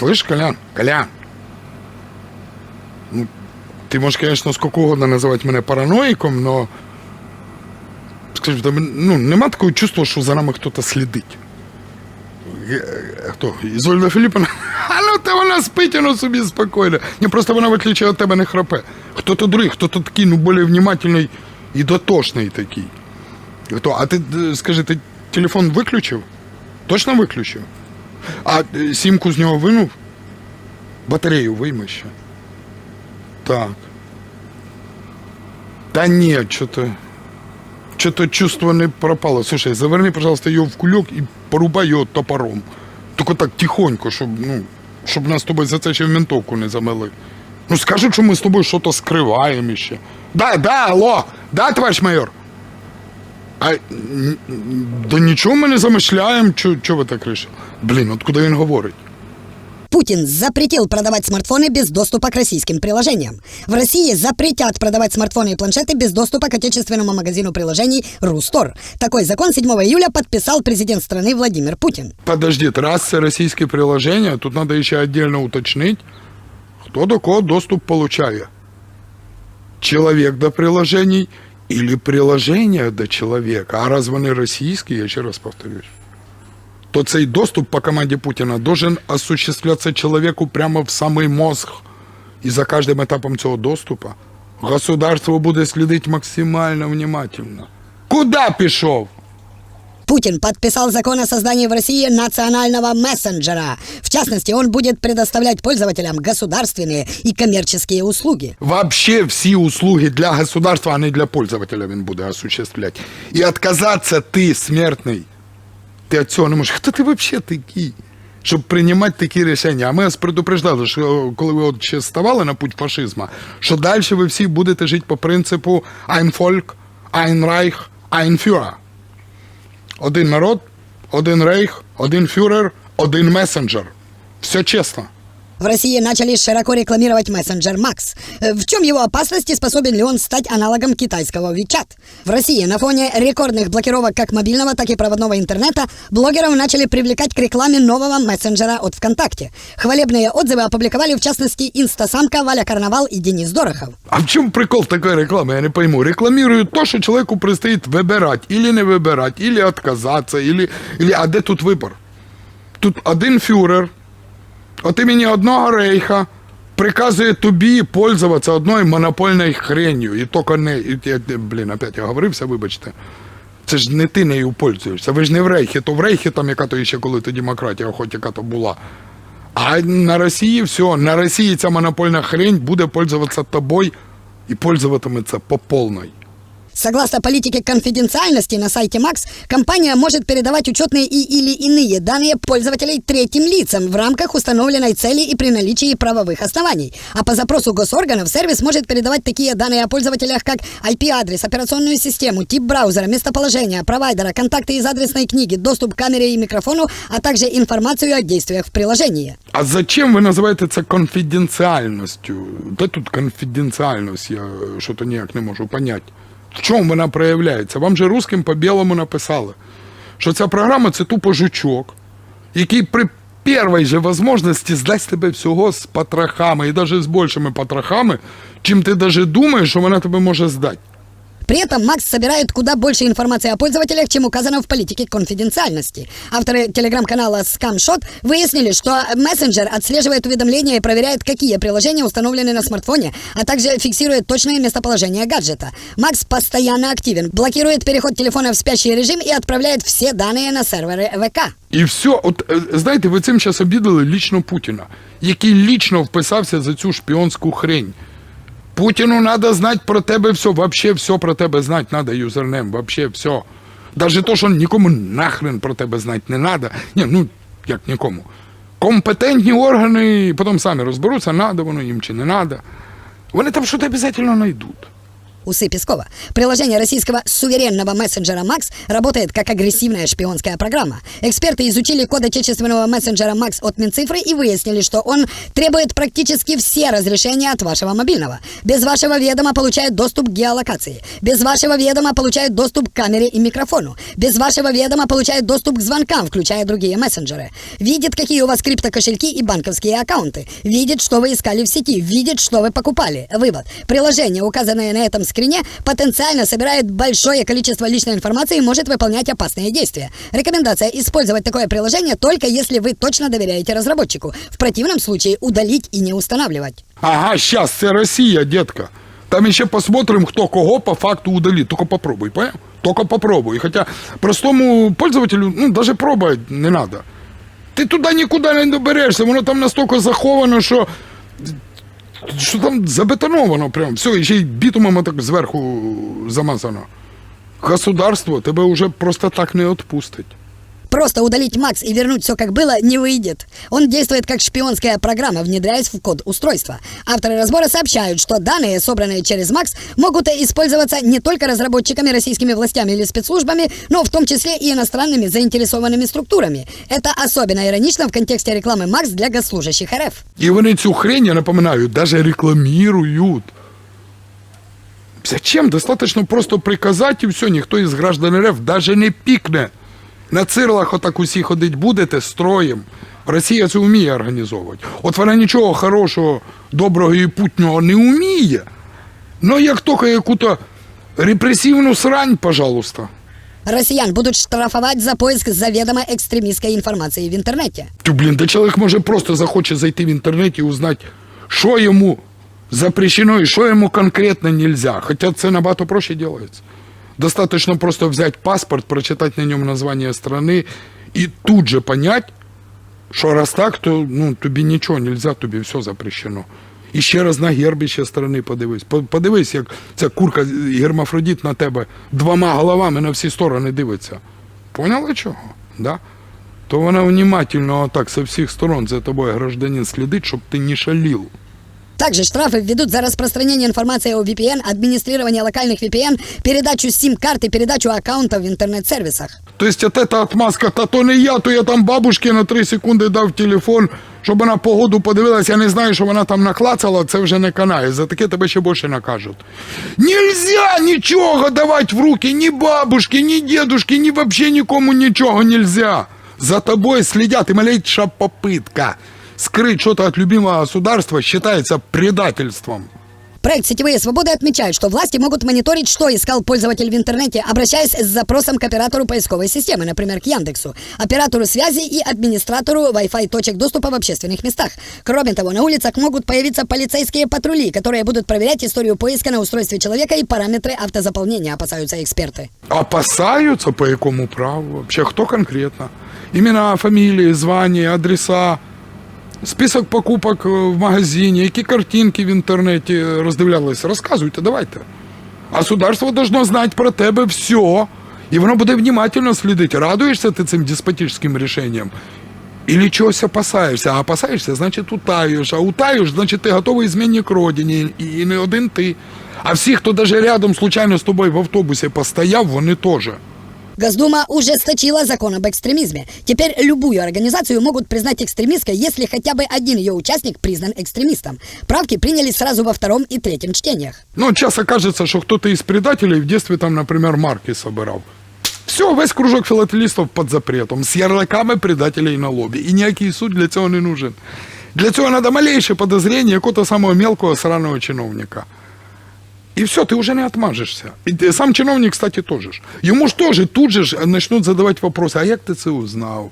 Слышь, Колян, Колян. Ну, ти можеш, конечно, сколько угодно називати мене параноїком, но скажи, ну, нема такого чувства, що за нами хтось слідить. Е, е, Хто? Ізольда Філіпповна? А ну та вона спить, воно собі спокійно. Ні, просто вона, в отличие від тебе, не храпе. Хто-то другий, хто-то такий, ну, більш внимательний і дотошний такий. Хто? А ти е, скажи, ти телефон виключив? Точно виключив? А е, сімку з нього винув? Батарею вийми ще. Так. Та ні, що-то. Что-то чувство не пропало. Слушай, заверни, пожалуйста, ее в кульок и порубай його топором. Тільки так тихонько, щоб, ну, щоб нас з тобою за це ще в ментовку не замели. Ну скажуть, що ми з тобою щось скриваємо ще. Да, да, алло, да, товарищ майор? А, н- н- да нічого ми не замишляємо, чого ви так рішили? Блін, от куди він говорить? Путин запретил продавать смартфоны без доступа к российским приложениям. В России запретят продавать смартфоны и планшеты без доступа к отечественному магазину приложений Рустор. Такой закон 7 июля подписал президент страны Владимир Путин. Подожди, раз це російське приложення, тут треба ще отдельно уточнити, хто до кого доступ получає. Человек до приложений или приложение до человека. А раз вони російські, я ще раз повторюсь, то цей доступ по команді Путіна должен осуществляться чоловіку прямо в самий мозг. І за кожним етапом цього доступу государство буде слідити максимально внимательно. Куда пішов? Путин подписал закон о создании в России национального мессенджера. В частности, он будет предоставлять пользователям государственные и коммерческие услуги. Вообще всі услуги для государства, а не для пользователя він буде осуществлять. І отказаться ти, смертний, ти від цього не можеш. Хто ти взагалі такий? Щоб приймати такі рішення. А ми вас предупреждали, що коли ви от ще ставали на путь фашизму, що далі ви всі будете жити по принципу Ein Volk, Ein Reich, Ein Führer. Один народ, один рейх, один фюрер, один месенджер. Все чесно. В России начали широко рекламировать мессенджер Макс. Э, В чем его опасность и способен ли он стать аналогом китайского WeChat? В России на фоне рекордных блокировок как мобильного, так и проводного интернета блогеров начали привлекать к рекламе нового мессенджера от ВКонтакте. Хвалебные отзывы опубликовали в частности инстасамка Валя Карнавал и Денис Дорохов. А в чем прикол такой рекламы, я не пойму. Рекламируют то, что человеку предстоит выбирать, или не выбирать, или отказаться, или, или... А де тут вибор? Тут один фюрер от імені одного рейха приказує тобі пользуватися одною монопольною хренью. І тільки не... І, блін, опять я говорився, вибачте. Це ж не ти нею пользуєшся. Ви ж не в рейхі, то в рейхі там яка то ще коли то демократія, хоч яка то була. А на Росії все, на Росії ця монопольна хрень буде пользуватися тобою і пользуватиметься по повній. Согласно политике конфиденциальности на сайте Макс, компания может передавать учетные и или иные данные пользователей третьим лицам в рамках установленной цели и при наличии правовых оснований. А по запросу госорганов сервис может передавать такие данные о пользователях, как IP-адрес, операционную систему, тип браузера, местоположение, провайдера, контакты из адресной книги, доступ к камере и микрофону, а также информацию о действиях в приложении. А зачем ви називаєте це конфіденціальністю? Де тут конфіденціальність? Я що-то ніяк не можу поняти. В чому вона проявляється? Вам же русским по білому написали, що ця програма це тупо жучок, який при першій же можливості здасть тебе всього з потрохами і навіть з більшими потрохами, чим ти навіть думаєш, що вона тебе може здати. При этом Макс собирает куда больше информации о пользователях, чем указано в политике конфиденциальности. Авторы телеграм-канала ScamShot выяснили, что мессенджер отслеживает уведомления и проверяет, какие приложения установлены на смартфоне, а также фиксирует точное местоположение гаджета. Макс постоянно активен, блокирует переход телефона в спящий режим и отправляет все данные на серверы ВК. І все, от е, знаєте, ви цим зараз обідали лічно Путіна, який лічно вписався за цю шпіонську хрень. Путіну треба знати про тебе все, вообще все про тебе знать треба, юзернем, вообще все. Даже то, що нікому нахрен про тебе знати не треба. Ні, ну як нікому. Компетентні органи потім самі розберуться, надо воно їм чи не треба. Вони там щось обов'язково знайдуть. Усы Пескова. Приложение российского суверенного мессенджера Max работает как агрессивная шпионская программа. Эксперты изучили код отечественного мессенджера Max от Минцифры и выяснили, что он требует практически все разрешения от вашего мобильного. Без вашего ведома получает доступ к геолокации. Без вашего ведома получает доступ к камере и микрофону. Без вашего ведома получает доступ к звонкам, включая другие мессенджеры. Видит, какие у вас криптокошельки и банковские аккаунты. Видит, что вы искали в сети. Видит, что вы покупали. Вывод. Приложение, указанное на этом скрине, потенциально собирает большое количество личной информации и может выполнять опасные действия. Рекомендация использовать такое приложение только если вы точно доверяете разработчику. В противном случае удалить и не устанавливать. Ага, щас, це Росія, детка. Там ще посмотрим, хто кого по факту удалит. Только попробуй, понял? Только попробуй. Хотя простому пользователю, ну, даже пробовать не надо. Ти туди нікуди не доберешся, воно там настільки заховано, що, що там забетоновано прям. Все, і ще й бітумом так зверху замазано. Государство тебе вже просто так не відпустить. Просто удалить Макс и вернуть все как было не выйдет. Он действует как шпионская программа, внедряясь в код устройства. Авторы разбора сообщают, что данные, собранные через Макс, могут использоваться не только разработчиками, российскими властями или спецслужбами, но в том числе и иностранными заинтересованными структурами. Это особенно иронично в контексте рекламы Макс для госслужащих РФ. І вони цю хрень, я напоминаю, даже рекламируют. Зачем? Достаточно просто приказати і все, ніхто із граждан РФ даже не пікне. На цирлах отак усі ходить будете строєм. Росія це вміє організовувати. От вона нічого хорошого, доброго і путнього не вміє. Ну як тільки яку-то репресивну срань, пожалуйста. Россиян будут штрафовать за поиск заведомо экстремистской информации в интернете. Тю, блін, да чоловік може просто захоче зайти в інтернет і узнати, що йому запрещено і що йому конкретно нельзя. Хоча це набагато проще делается. Достаточно просто взять паспорт, прочитать на ньому название страны і тут же понять, що раз так, то ну, тобі нічого нельзя, тобі все запрещено. І ще раз на гербище страни подивись. Подивись, як ця курка гермафродіт на тебе двома головами на всі сторони дивиться. Поняли чого? Да? То вона внимательно отак со всіх сторон за тобою гражданин слідить, щоб ти не шалів. Также штрафы введут за распространение информации о VPN, администрирование локальных VPN, передачу сим-карт и передачу аккаунтов в интернет-сервисах. То есть от эта отмазка, та то не я, то я там бабушці на 3 секунди дав телефон, щоб вона погоду подивилась, я не знаю, що вона там наклацала, це вже не канає. За таке тебе ще більше накажуть. Нельзя нічого давати в руки ні бабушки, ні дедушки, ні вообще нікому нічого нельзя. За тобой следят, и малейшая попытка Скрыть что-то от любимого государства считается предательством. Проект «Сетевые свободы» отмечает, что власти могут мониторить, что искал пользователь в интернете, обращаясь с запросом к оператору поисковой системы, например, к Яндексу, оператору связи и администратору Wi-Fi точек доступа в общественных местах. Кроме того, на улицах могут появиться полицейские патрули, которые будут проверять историю поиска на устройстве человека и параметры автозаполнения, опасаются эксперты. Опасаются по якому праву? Вообще, кто конкретно? Имена, фамилии, звания, адреса, список покупок е, в магазині, які картинки в інтернеті роздивлялися. Розказуйте, давайте. Государство должно знати про тебе все. І воно буде внимательно слідити. Радуєшся ти цим деспотичним рішенням? Или чогось опасаєшся? А опасаєшся, значить утаєш. А утаєш, значить ти готовий змінник родині. І, не один ти. А всі, хто даже рядом случайно з тобою в автобусі постояв, вони теж. Госдума ужесточила закон об экстремизме. Теперь любую организацию могут признать экстремистской, если хотя бы один ее участник признан экстремистом. Правки приняли сразу во втором и третьем чтениях. Ну, часто кажется, что кто-то из предателей в детстве там, например, марки собирал. Все, весь кружок філателістів під запретом, з ярликами предателей на лобі. І ніякий суд для цього не нужен. Для цього треба малейше подозрение якого-то самого мелкого сраного чиновника. І все, ты уже не отмажешься. И сам чиновник, кстати, тоже. Йому ж тоже тут же ж задавать вопросы, а як ти це узнав?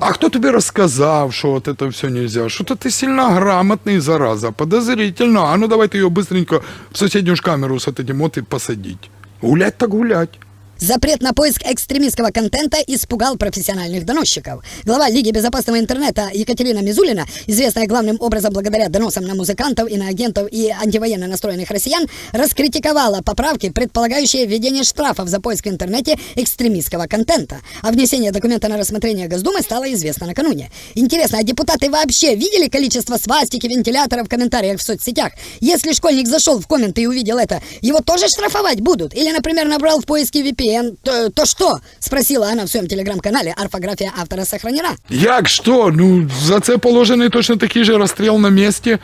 А хто тобі розказав, що от це все нельзя? Що то ти сильно грамотний, зараза, подозрительно. А ну давайте його быстренько в сусідню ж камеру з этим от і посадіть. Гулять так гулять. Запрет на поиск экстремистского контента испугал профессиональных доносчиков. Глава Лиги безопасного интернета Екатерина Мизулина, известная главным образом благодаря доносам на музыкантов, иноагентов и антивоенно настроенных россиян, раскритиковала поправки, предполагающие введение штрафов за поиск в интернете экстремистского контента. А внесение документа на рассмотрение Госдумы стало известно накануне. Интересно, а депутаты вообще видели количество свастики, вентиляторов в комментариях в соцсетях? Если школьник зашел в комменты и увидел это, его тоже штрафовать будут? Или, например, набрал в поиске VPN, то, то что? Спросила она в своем телеграм-канале. Орфография автора сохранена. Як що? Ну за це положений точно такий же розстріл на місці,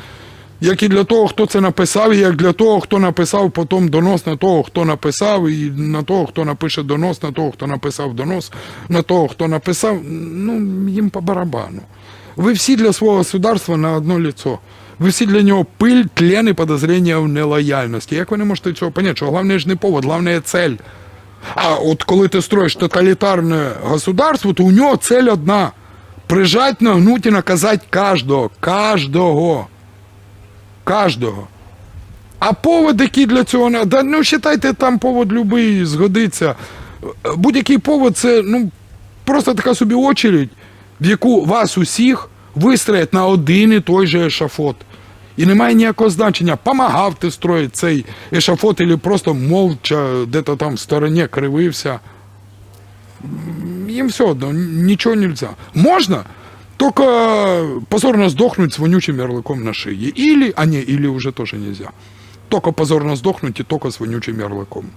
як і для того, хто це написав, і як для того, хто написав потім донос на того, хто написав, і на того, хто напише донос, на того, хто написав донос, на того, хто написав. Ну, їм по барабану. Ви всі для свого государства на одно лицо. Ви всі для нього пиль, тлен і подозріння в нелояльності. Як ви не можете цього поняти? Що головне ж не повод, головне цель. А от коли ти строїш тоталітарне государство, то у нього цель одна. Прижать, нагнуть і наказати кожного. Кожного. Кожного. А повод, який для цього не. Да, ну, вважайте, там повод любий згодиться. Будь-який повод це ну, просто така собі очередь, в яку вас усіх вистроять на один і той же ешафот. І немає ніякого значення, помагав ти строїти цей ешафот, або просто мовча де-то там в стороні кривився. Им все одно, ничего нельзя. Можно, только позорно сдохнуть с вонючим ярлыком на шее. Или, а не, или уже тоже нельзя. Только позорно сдохнуть и только с вонючим ярлыком.